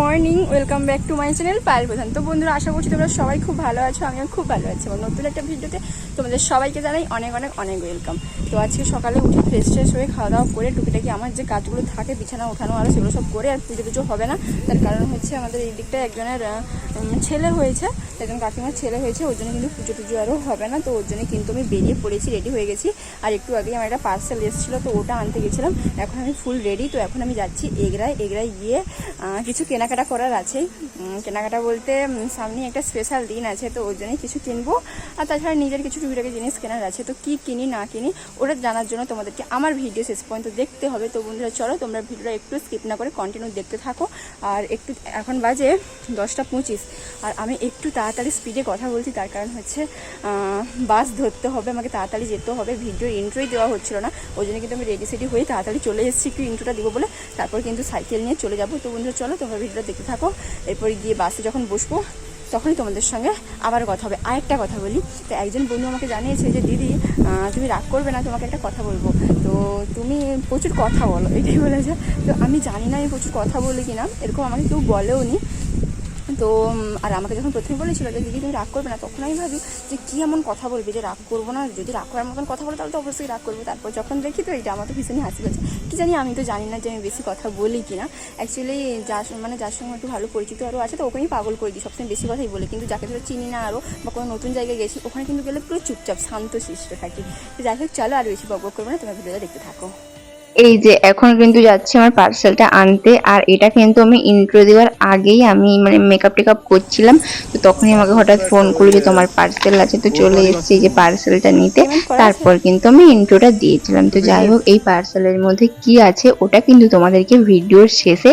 Morning welcome back to my channel Payel Pradhan তো বন্ধুরা, আশা করছি তোমরা সবাই খুব ভালো আছো, আমিও খুব ভালো আছি। এবং নতুন একটা ভিডিওতে তোমাদের সবাইকে জানাই অনেক অনেক অনেক ওয়েলকাম তো আজকে সকালে উঠে ফ্রেশ ফ্রেশ হয়ে খাওয়া দাওয়া করে টুকিটাকি আমার যে কাজগুলো থাকে, বিছানা ওঠানো আরও সেগুলো সব করে আর পুজো টুজো হবে না। তার কারণ হচ্ছে আমাদের এই দিকটা একজনের ছেলে হয়েছে। একজন কাকিমার ছেলে হয়েছে, ওর জন্য কিন্তু পুজো টুজো আরও হবে না, তো ওর জন্য কিন্তু আমি বেরিয়ে পড়েছি রেডি হয়ে গেছি। আর একটু আগে আমার একটা পার্সেল এসেছিল, তো ওটা আনতে গেছিলাম। এখন আমি ফুল রেডি তো এখন আমি যাচ্ছি এগরায় এগরায় গিয়ে কিছু কেনাকাটা করার আছে। কেনাকাটা বলতে সামনে একটা স্পেশাল দিন আছে, তো ওর জন্য কিছু কিনবো। আর তাছাড়া নিজের কিছু টুকিটাকি জিনিস কেনার আছে, তো কি কিনি, না কিনি, ওটা জানার জন্য তোমাদেরকে আমার ভিডিও শেষ পর্যন্ত দেখতে হবে। তো বন্ধুরা, চলো তোমরা ভিডিওটা একটু স্কিপ না করে কন্টিনিউ দেখতে থাকো। আর একটু, এখন বাজে দশটা পঁচিশ। আর আমি একটু তাড়াতাড়ি স্পিডে কথা বলছি, তার কারণ হচ্ছে বাস ধরতে হবে, আমাকে তাড়াতাড়ি যেতে হবে। ভিডিও ইন্ট্রোই দেওয়া হচ্ছিল না, ওই জন্য কিন্তু আমি রেডি সেডি হয়ে তাড়াতাড়ি চলে এসেছি, একটু ইন্ট্রোটা দিব বলে। তারপর কিন্তু সাইকেল নিয়ে চলে যাব। তো বন্ধুরা, চলো তোমরা ভিডিওটা দেখতে থাকো। এরপর গিয়ে বাসে যখন বসবো, তখনই তোমাদের সঙ্গে আবার কথা হবে। আরেকটা কথা বলি, তো একজন বন্ধু আমাকে জানিয়েছে যে, দিদি তুমি রাগ করবে না, তোমাকে একটা কথা বলব। তো তুমি প্রচুর কথা বলো। এটাই বলেছে তো আমি জানি না, আমি প্রচুর কথা বলি কিনা। এরকম আমাকে কেউ বলেও নি তো আর আমাকে যখন প্রথমে বলেছিল যে, দিদি, তুমি রাগ করবে না, তখন আমি ভাবি যে, কী এমন কথা বলবি যে, রাগ করব না? যদি রাগ করার মতন কথা বলে, তাহলে তো অবশ্যই রাগ করব। তারপর যখন দেখি তো এটা আমার তো ভীষণই হাসি পাচ্ছে কি জানি, আমি তো জানি না যে, আমি বেশি কথা বলি কি না অ্যাকচুয়ালি যার মানে যার সঙ্গে একটু ভালো পরিচিত আরও আছে, তো ওখানেই পাগল করে দিই, সবসময় বেশি কথাই বলি। কিন্তু যাকে ধরে চিনি না আরও বা কোনো নতুন জায়গায় গেছি, ওখানে কিন্তু গেলে পুরো চুপচাপ শান্ত, শিষ্ট থাকি। তো যাই হোক, চলো আর বেশি বক করব না, তোমার ভিডিওটা দেখতে থাকো। এই যে এখন কিন্তু যাচ্ছি আমার পার্সেলটা আনতে আর এটা কিন্তু আমি ইন্ট্রো দেওয়ার আগেই আমি মানে মেকআপ টেকআপ করছিলাম তো তখনই আমাকে হঠাৎ ফোন করল যে তোমার পার্সেল আছে তো চলে এসেছি এই যে পার্সেলটা নিতে। তারপর কিন্তু আমি ইন্ট্রোটা দিয়েছিলাম তো যাই হোক এই পার্সেলের মধ্যে কি আছে ওটা কিন্তু তোমাদেরকে ভিডিওর শেষে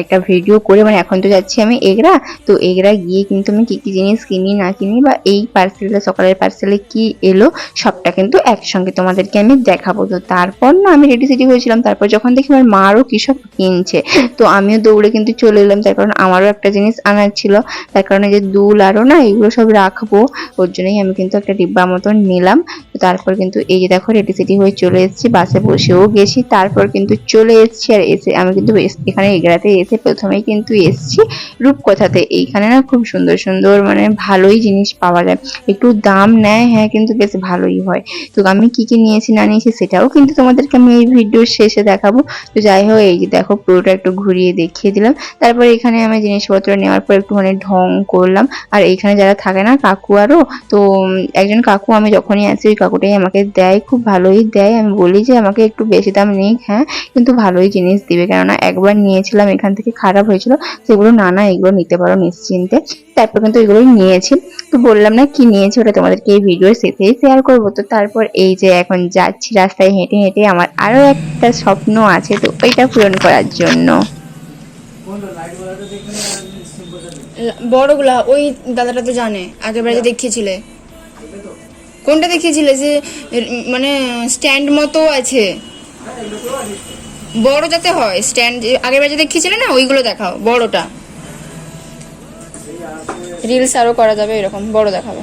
একটা ভিডিও করে মানে এখন তো যাচ্ছি আমি এগরা তো এগরা গিয়ে কিন্তু আমি কী কী জিনিস কিনি না কিনি বা এই পার্সেলটা সকালের পার্সেলে কি এলো সবটা কিন্তু একসঙ্গে তোমাদেরকে আমি দেখাবো। তো তারপর না আমি রেডি সেডি হয়েছিলাম তারপর যখন দেখি আমার মারও কি সব কিনছে। তো আমিও দৌড়ে কিন্তু চলে এলাম, তার কারণ আমারও একটা জিনিস আনার ছিল। তার কারণে যে দুল আরও না, এগুলো সব রাখব, ওর জন্যই আমি কিন্তু একটা ডিব্বা মতন নিলাম। তো তারপর কিন্তু এই যে দেখো রেডি সেডি হয়ে চলে এসেছি বাসে বসেও গেছি। তারপর কিন্তু চলে এসেছি আর এসে আমি কিন্তু এখানে এগরাতে এসে প্রথমেই কিন্তু এসেছি রূপকথাতে। এইখানে না খুব সুন্দর সুন্দর মানে ভালোই জিনিস পাওয়া যায়। একটু দাম নেয় হ্যাঁ কিন্তু বেশ ভালোই হয়। তো আমি কি কি নিয়েছি না নিয়েছি সেটাও কিন্তু তোমাদেরকে আমি এই ভিডিওর শেষে দেখাবো। তো যাই হোক, এই যে দেখো, পুরোটা একটু ঘুরিয়ে দেখিয়ে দিলাম। তারপর এখানে আমি জিনিসপত্র নেওয়ার পর একটুখানি ঢং করলাম। আর এইখানে যারা থাকে না, কাকু আরও, তো একজন কাকু আমি যখনই আসি, ওই কাকুটাই আমাকে দেয়, খুব ভালোই দেয়। আমি বলি যে, আমাকে একটু বেশি দাম নেই হ্যাঁ? কিন্তু ভালোই জিনিস দিবে। কেননা একবার নিয়েছিলাম, এখান থেকে খারাপ হয়েছিল। সেগুলো না না, এগুলো নিতে পারো নিশ্চিন্তে। তারপর কিন্তু এগুলোই নিয়েছি। তো বললাম না কি নিয়েছি ওটা তোমাদেরকে এই ভিডিওর শেষেই শেয়ার করব। তো তারপর এই যে এখন যাচ্ছি রাস্তায় হেঁটে হেঁটে আমার আরও একটা স্বপ্ন আছে তো ওইটা পূরণ করার জন্য। বড়গুলা ওই দাদাটা তো জানে আগের বারে যে দেখিয়েছিলে। কোনটা দেখিয়েছিলে যে মানে স্ট্যান্ড মতো আছে? বড় যাতে হয় স্ট্যান্ড আগের বারে যে দেখিয়েছিলে না ওইগুলো দেখাও বড়টা। রিলস আরও করা যাবে, এরকম বড় দেখাবে।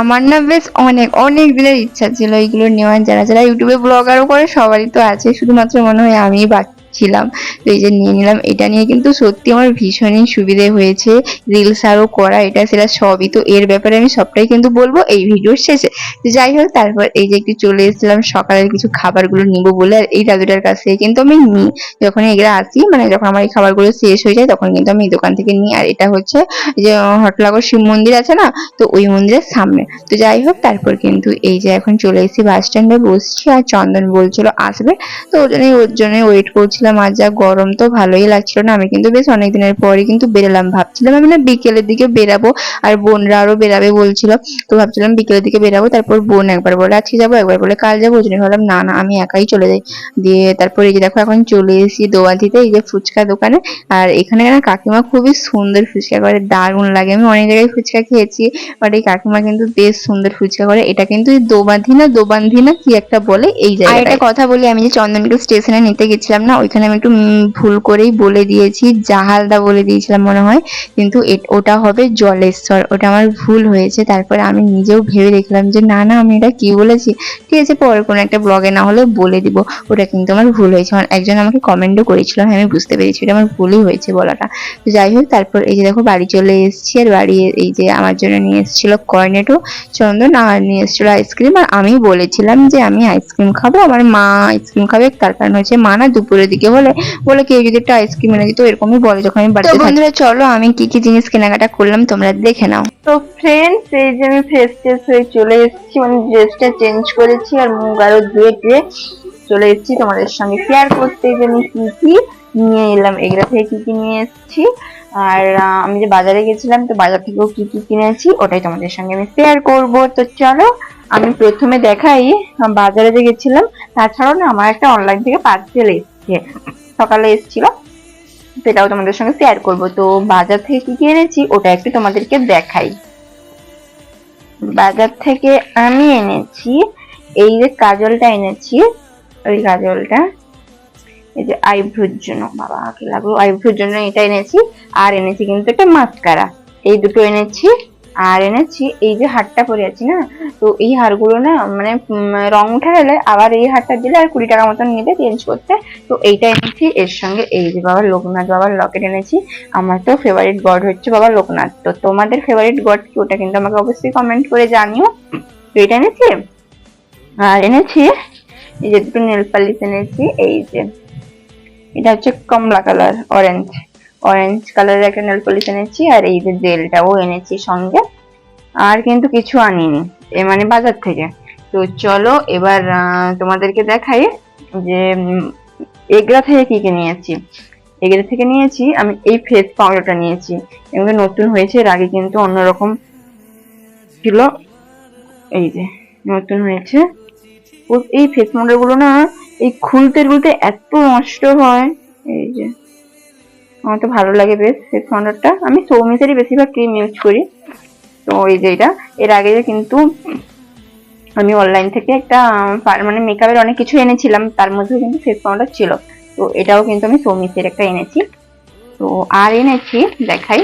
আমার না বেশ অনেক অনেক দিনের ইচ্ছা ছিল এইগুলো নেওয়ার। যারা যারা ইউটিউবে ব্লগারও করে, সবারই তো আছে। শুধুমাত্র মনে হয় আমি বাকি। ছিলাম তো এই যে নিয়ে নিলাম, এটা নিয়ে কিন্তু সত্যি আমার ভীষণই সুবিধে হয়েছে। রিলস আরও করা, এটা সেটা সবই। তো এর ব্যাপারে আমি সবটাই কিন্তু বলব এই ভিডিওর শেষে। তো যাই হোক, তারপর এই যে একটু চলে এসেছিলাম, সকালের কিছু খাবারগুলো নিবো বলে, আর এই দাদুটার কাছ থেকে কিন্তু আমি নিই। যখন এগুলো আসি মানে যখন আমার এই খাবারগুলো শেষ হয়ে যায়, তখন কিন্তু আমি এই দোকান থেকে নিই। আর এটা হচ্ছে যে, হটলাগর শিব মন্দির আছে না, তো ওই মন্দিরের সামনে। তো যাই হোক, তারপর কিন্তু এই যে এখন চলে এসেছি বাস স্ট্যান্ডে, বসছি আর চন্দন বলছিল আসবে। তো ওর জন্যই ওর জন্যই ওয়েট করছিলাম আর যা গরম তো ভালোই লাগছিল না। আমি কিন্তু বেশ অনেক দিনের পরই কিন্তু বেরোলাম। ভাবছিলাম আমি না বিকেলের দিকে বেরাবো। আর বোনরা আরও বেরাবে বলছিল। তো ভাবছিলাম বিকেলের দিকে বেরাবো তারপর বোন একবার বলে আজকে যাব? একবার বলে কাল যাব। ওই জন্য ভাবলাম না না আমি একাই চলে যাই। দিয়ে তারপর এই যে দেখো এখন চলে এসেছি দোয়াতিতে এই যে ফুচকা দোকানে। আর এখানে না কাকিমা খুবই সুন্দর ফুচকা করে দারুণ লাগে। আমি অনেক জায়গায় ফুচকা খেয়েছি বাট এই কাকিমা কিন্তু বেশ সুন্দর ফুচকা করে। এটা কিন্তু এই দোবান্ধি না দোবান্ধি না কি একটা বলে? এই জায়গায় একটা কথা বলি আমি যে চন্দনকে স্টেশনে নিতে গেছিলাম না ওই এখানে আমি একটু ভুল করেই বলে দিয়েছি, জাহালদা বলে দিয়েছিলাম মনে হয়, কিন্তু ওটা হবে জলেশ্বর, ওটা আমার ভুল হয়েছে, তারপরে আমি নিজেও ভেবে দেখলাম যে, না না, আমি এটা কি বলেছি? ঠিক আছে, পরে কোনো একটা ব্লগে না হলে বলে দিব, ওটা কিন্তু আমার ভুল হয়েছে মানে একজন আমাকে কমেন্টও করেছিল হ্যাঁ আমি বুঝতে পেরেছি এটা আমার ভুলই হয়েছে বলাটা। তো যাই হোক, তারপর এই যে দেখো, বাড়ি চলে এসেছি, আর বাড়ি এই যে আমার জন্য নিয়ে এসেছিল কর্নেটো চন্দন, আর নিয়ে এসেছিল আইসক্রিম আর আমি বলেছিলাম যে, আমি আইসক্রিম খাব, আমার মা আইসক্রিম খাবে, তার কারণ হচ্ছে মা না দুপুরের দিকে হলে বলে বলে কেউ যদি একটা আইসক্রিম এনে দিত এরকমই বলে যখন আমি বাড়িতে বন্ধুরা চলো আমি কি কি জিনিস কেনাকাটা করলাম তোমরা দেখে নাও। তো ফ্রেন্ডস এই যে আমি ফ্রেশ ট্রেশ হয়ে চলে এসেছি মানে ড্রেসটা চেঞ্জ করেছি আর মুখ আরও ধুয়ে টুয়ে চলে এসেছি। তোমাদের সঙ্গে শেয়ার করতে যে আমি কি কি নিয়ে এলাম এগুলা থেকে কি কি নিয়ে এসেছি। আর আমি যে বাজারে গেছিলাম তো বাজার থেকেও কি কি কিনেছি ওটাই তোমাদের সঙ্গে আমি শেয়ার করব। তো চলো আমি প্রথমে দেখাই বাজারে যে গেছিলাম তাছাড়াও না আমার একটা অনলাইন থেকে পার্সেল এসেছে। সকালে এসেছিল, সেটাও তোমাদের সঙ্গে শেয়ার করব। তো বাজার থেকে কি এনেছি, ওটা একটু তোমাদেরকে দেখাই। বাজার থেকে আমি এনেছি, এই যে কাজলটা এনেছি, ওই কাজলটা, এই যে আইব্রোর জন্য, বাবা, কি লাগল আইব্রোর জন্য এটা এনেছি, আর এনেছি কিন্তু একটা মাস্কারা। এই দুটো এনেছি আর এনেছি, এই যে হারটা পরে আছি না? তো এই হারগুলো না মানে রং উঠে গেলে আবার এই হারটা দিলে আর কুড়ি টাকা মতন নেবে চেঞ্জ করতে। তো এইটা এনেছি, এর সঙ্গে এই যে বাবার লোকনাথ বাবার লকেট এনেছি। আমার তো ফেভারিট গড হচ্ছে বাবা লোকনাথ। তো তোমাদের ফেভারিট গড কি? ওটা কিন্তু আমাকে অবশ্যই কমেন্ট করে জানিও। তো এটা এনেছি? আর এনেছি, এই যে দুটো নেল পালিশ এনেছি, এই যে, এটা হচ্ছে কমলা কালার অরেঞ্জ অরেঞ্জ কালারের একটা নেল পলিশ এনেছি, আর এই যে জেলটাও এনেছি সঙ্গে। আর কিন্তু কিছু আনিনি, এ মানে বাজার থেকে। তো চলো এবার তোমাদেরকে দেখাই যে এগরা থেকে কি কি নিয়েছি। এগরা থেকে নিয়েছি, আমি এই ফেস পাউডারটা নিয়েছি। এগুলো নতুন হয়েছে, এর আগে কিন্তু অন্যরকম ছিল। এই যে, নতুন হয়েছে। এই ফেস পাউডারগুলো না, এই খুলতে খুলতে এত নষ্ট হয়। এই যে আমার তো ভালো লাগে বেশ ফেস পাউডারটা আমি সৌমিসেরই বেশিরভাগ ক্রিম ইউজ করি। তো এই যে এটা, এর আগে কিন্তু আমি অনলাইন থেকে একটা মানে মেকআপের অনেক কিছু এনেছিলাম, তার মধ্যে কিন্তু ফেস পাউডার ছিল। তো এটাও কিন্তু আমি সৌমিসের একটা এনেছি। তো আর এনেছি, দেখাই।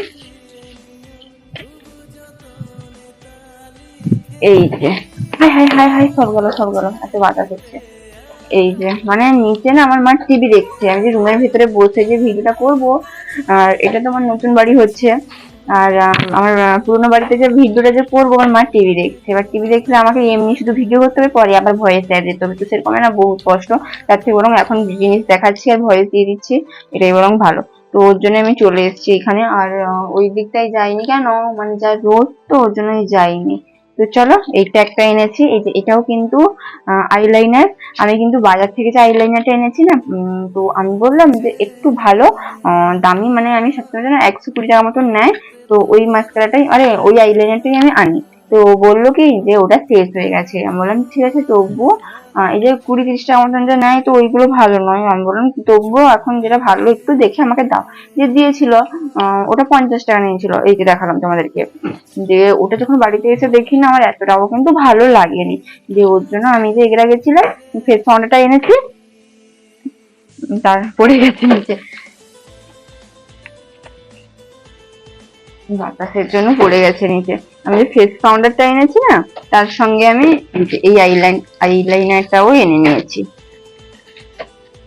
এই যে, হাই হাই হাই হাই সব গেলো সব গেলো এত বাতাস হচ্ছে। এই যে মানে নিচে না আমার মা টিভি দেখছে। আমি যে রুমের ভিতরে বসে যে ভিডিওটা করব, আর এটা তো আমার নতুন বাড়ি হচ্ছে। আর আমার পুরোনো বাড়িতে যে ভিডিওটা যে করব, আমার মা টিভি দেখছে। এবার টিভি দেখলে আমাকে এমনি শুধু ভিডিও করতে হবে, পরে আবার ভয়েস দেয় দিতে হবে। তো সেরকম না, বহুত কষ্ট। তার থেকে বরং এখন জিনিস দেখাচ্ছি আর ভয়েস দিয়ে দিচ্ছি, এটাই বরং ভালো। তো ওর জন্য আমি চলে এসেছি এখানে। আর ওই দিকটায় যাইনি কেন? মানে যা রোদ তো, ওর জন্যই যাইনি। তো চলো, এইটা একটা এনেছি। এই যে এটাও কিন্তু আইলাইনার আমি কিন্তু বাজার থেকে যে আইলাইনারটা এনেছি না তো আমি বললাম যে একটু ভালো দামি মানে আমি সবসময় যেন একশো কুড়ি টাকা মতন নেয়। তো ওই মাস্কারাটাই আরে, ওই আইলাইনারটাই আমি আনি। তো বলল কি যে ওটা শেষ হয়ে গেছে। আমি বললাম, ঠিক আছে তবুও এই যে কুড়ি তিরিশ টাকা মতন যে নেয় তো ওইগুলো ভালো নয়। আমি বললাম, তবুও এখন যেটা ভালো, একটু দেখে আমাকে দাও। যে দিয়েছিল ওটা পঞ্চাশ টাকা নিয়েছিল। এই যে দেখালাম তোমাদেরকে। যে ওটা যখন বাড়িতে এসে দেখি না আমার, এতটাও কিন্তু ভালো লাগেনি। যে ওর জন্য আমি যে এগরা গেছিলাম ফেস পাউডারটা এনেছি তার পড়ে গেছে নিচে। বাতাসের জন্য পড়ে গেছে নিচে। আমি যে ফেস পাউডারটা এনেছি না, তার সঙ্গে আমি এই আইলাইন আইলাইনারটাও এনে নিয়েছি।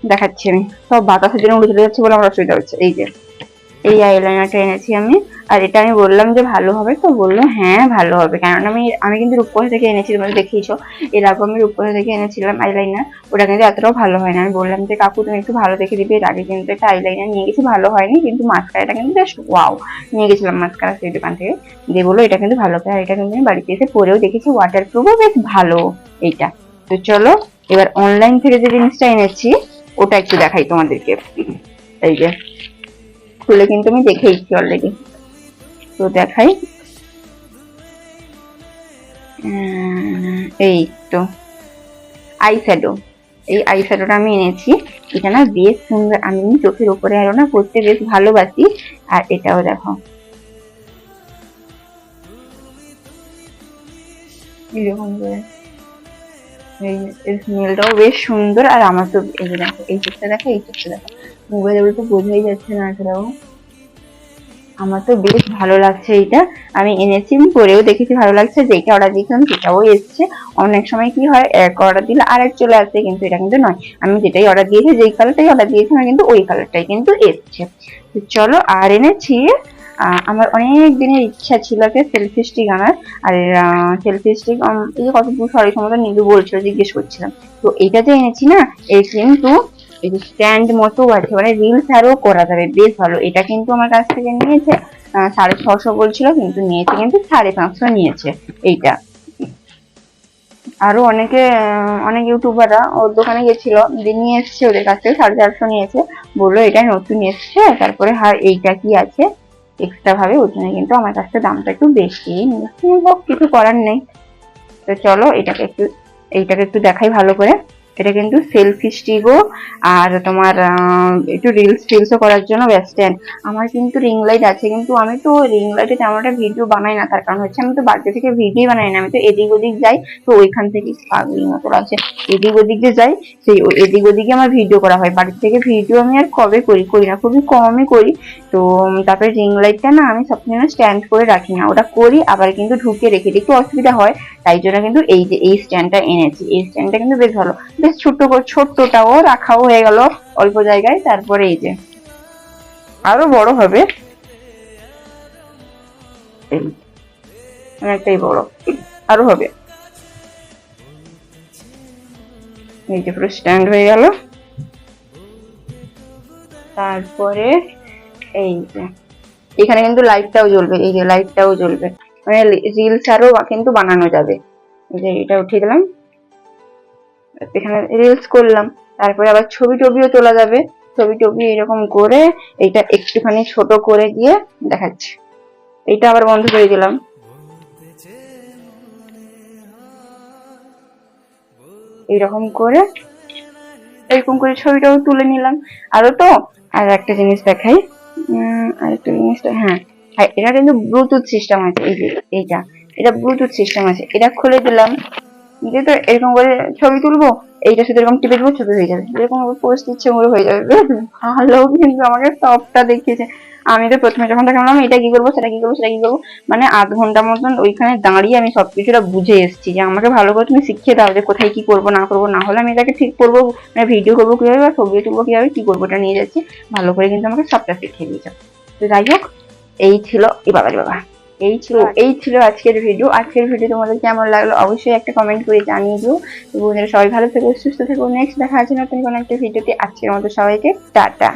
দেখাচ্ছি আমি। সব বাতাসের জন্য উড়ে চলে যাচ্ছে বলে আমার অসুবিধা হচ্ছে। এই যে, এই আইলাইনারটা এনেছি আমি। আর এটা আমি বললাম যে ভালো হবে, তো বলল হ্যাঁ ভালো হবে। কারণ আমি আমি কিন্তু রূপকথা থেকে এনেছি, তোমরা দেখিয়েছো। এর আগে আমি রূপকথা থেকে এনেছিলাম আইলাইনার ওটা কিন্তু এতটাও ভালো হয় না আমি বললাম যে, কাকু, তুমি একটু ভালো দেখে দিবে। এর আগে কিন্তু একটা আইলাইনার নিয়ে গেছি, ভালো হয়নি, কিন্তু মাস্কারাটা কিন্তু বেশ ওয়াও নিয়ে গেছিলাম মাস্কারা সেই দোকান থেকে। দিয়ে বলল, এটা কিন্তু ভালো হবে। আর এটা কিন্তু আমি বাড়িতে এসে পরেও দেখেছি ওয়াটার প্রুফও বেশ ভালো এইটা। তো চলো, এবার অনলাইন থেকে যে জিনিসটা এনেছি, ওটা একটু দেখাই তোমাদেরকে। এই যে, খুলে কিন্তু আমি দেখেইছি অলরেডি তো দেখাই। এই তো। আই শ্যাডো এই আই শ্যাডোটা আমি এনেছি। এটা না বেশ সুন্দর, আমি চোখের উপরে আরও না করতে বেশ ভালোবাসি। আর এটাও দেখো। এরকম করে এই সুন্দর। আর আমার তো এই দেখো, এই চোখটা দেখো, এই চোখটা দেখো। মোবাইলে তো বোঝাই যাচ্ছে না এছাড়াও। আমার তো বেশ ভালো লাগছে এইটা। আমি এনেছি পরেও দেখেছি ভালো লাগছে। যেটা অর্ডার দিয়েছিলাম সেটাও এসছে। অনেক সময় কি হয়, এক অর্ডার দিলে আরেক চলে আসে, কিন্তু এটা কিন্তু নয়। আমি যেটাই অর্ডার দিয়েছি, যেই কালারটাই অর্ডার দিয়েছি দিয়েছিলাম কিন্তু ওই কালারটাই কিন্তু এসছে। তো চলো, আর এনেছি আমার অনেক দিনের ইচ্ছা ছিল যে সেলফি স্টিক আনার। আর সেলফি স্টিক এই যে কত সরি সময় নিদু বলছিল, জিজ্ঞেস করছিলাম। তো এটা যে এনেছি না এই কিন্তু স্ট্যান্ড মতো আছে মানে রিলস আরও করা যাবে। বেশ ভালো। এটা কিন্তু আমার কাছ থেকে নিয়েছে সাড়ে ছশো বলছিল, কিন্তু নিয়েছে কিন্তু সাড়ে পাঁচশো নিয়েছে এইটা। আরও অনেকে অনেক ইউটিউবাররা ওর দোকানে গেছিল নিয়ে এসছে ওদের কাছ থেকে সাড়ে চারশো নিয়েছে। বলল, এটা নতুন এসছে, তারপরে আর এইটা কি আছে? এক্সট্রা ভাবে ওই জন্য কিন্তু আমার কাছ থেকে দামটা একটু বেশি হোক, কিছু করার নেই। তো চলো, এটাকে একটু, এইটাকে একটু দেখাই ভালো করে। এটা কিন্তু সেলফি স্টিকও আর তোমার একটু রিলস টিলসও করার জন্য ওয়েস্টার্ন আমার কিন্তু রিং লাইট আছে, কিন্তু আমি তো রিং লাইটে তেমন একটা ভিডিও বানাই না। তার কারণ হচ্ছে আমি তো বাড়িতে থেকে ভিডিও বানাই না। আমি তো এদিক ওদিক যাই, তো ওইখান থেকে পাগলি মতো লাগছে। এদিক ওদিক যে যাই, সেই এদিক ওদিকে আমার ভিডিও করা হয়। বাড়ির থেকে ভিডিও আমি আর কবে করি করি না। খুবই কমই করি। তো তারপরে রিং লাইটটা না আমি সবসময় স্ট্যান্ড করে রাখি না। ওটা করি, আবার কিন্তু ঢুকে রেখে একটু অসুবিধা হয়, তাই জন্য কিন্তু এই যে, এই স্ট্যান্ডটা এনেছি। এই স্ট্যান্ডটা কিন্তু বেশ ভালো। ছোট্ট করে ছোট্টটাও রাখাও হয়ে গেল অল্প জায়গায়, তারপরে এই যে। আরও বড় হবে। অনেকটাই বড়। আরও হবে। এই যে পুরো স্ট্যান্ড হয়ে গেল। তারপরে এই যে, এখানে কিন্তু লাইটটাও জ্বলবে, এই যে লাইটটাও জ্বলবে। মানে রিলস আরও কিন্তু বানানো যাবে। যে এটা উঠিয়ে দিলাম। এখানে রিলস করলাম, তারপরে আবার ছবি টবিও তোলা যাবে। ছবি টবি এরকম করে এইটা একটুখানি ছোট করে দিয়ে দেখাচ্ছি। এইটা আবার বন্ধ করে দিলাম। এইরকম করে, এরকম করে ছবিটাও তুলে নিলাম। আরও তো, আর একটা জিনিস দেখাই। আর একটা জিনিসটা হ্যাঁ এটা কিন্তু ব্লুটুথ সিস্টেম আছে, এই যে, এইটা। এটা ব্লুটুথ সিস্টেম আছে। এটা খুলে দিলাম। দিয়ে তো এরকম করে ছবি তুলবো এইটা শুধু এরকম টিপে দেবো, ছবি হয়ে যাবে। এরকম পোস্ট ইচ্ছে করে হয়ে যাবে। ভালো কিন্তু আমাকে সবটা দেখিয়েছে। আমি তো প্রথমে যখন দেখালাম এটা কি করব, সেটা কি করব, সেটা কি করব? মানে আধ ঘণ্টা মতন ওইখানে দাঁড়িয়ে আমি সবকিছুটা বুঝে এসেছি যে আমাকে ভালো করে তুমি শিখিয়ে দাও যে কোথায় কি করব, না করব। না হলে আমি এটাকে ঠিক করব মানে ভিডিও করব কীভাবে বা ছবি তুলবো কীভাবে, কি করব এটা নিয়ে যাচ্ছি। ভালো করে কিন্তু আমাকে সবটা শিখিয়ে দিয়েছে। তো যাই হোক, এই ছিল এ বাবা বাবা। এই ছিল এই ছিল আজকের ভিডিও আজকের ভিডিও তোমাদের কেমন লাগল অবশ্যই একটা কমেন্ট করে জানিয়ে দিও। বন্ধুরা সবাই ভালো থেকো সুস্থ থেকো। নেক্সট দেখা আছে নতুন কোনো একটা ভিডিওতে আজকের মতো সবাইকে টাটা।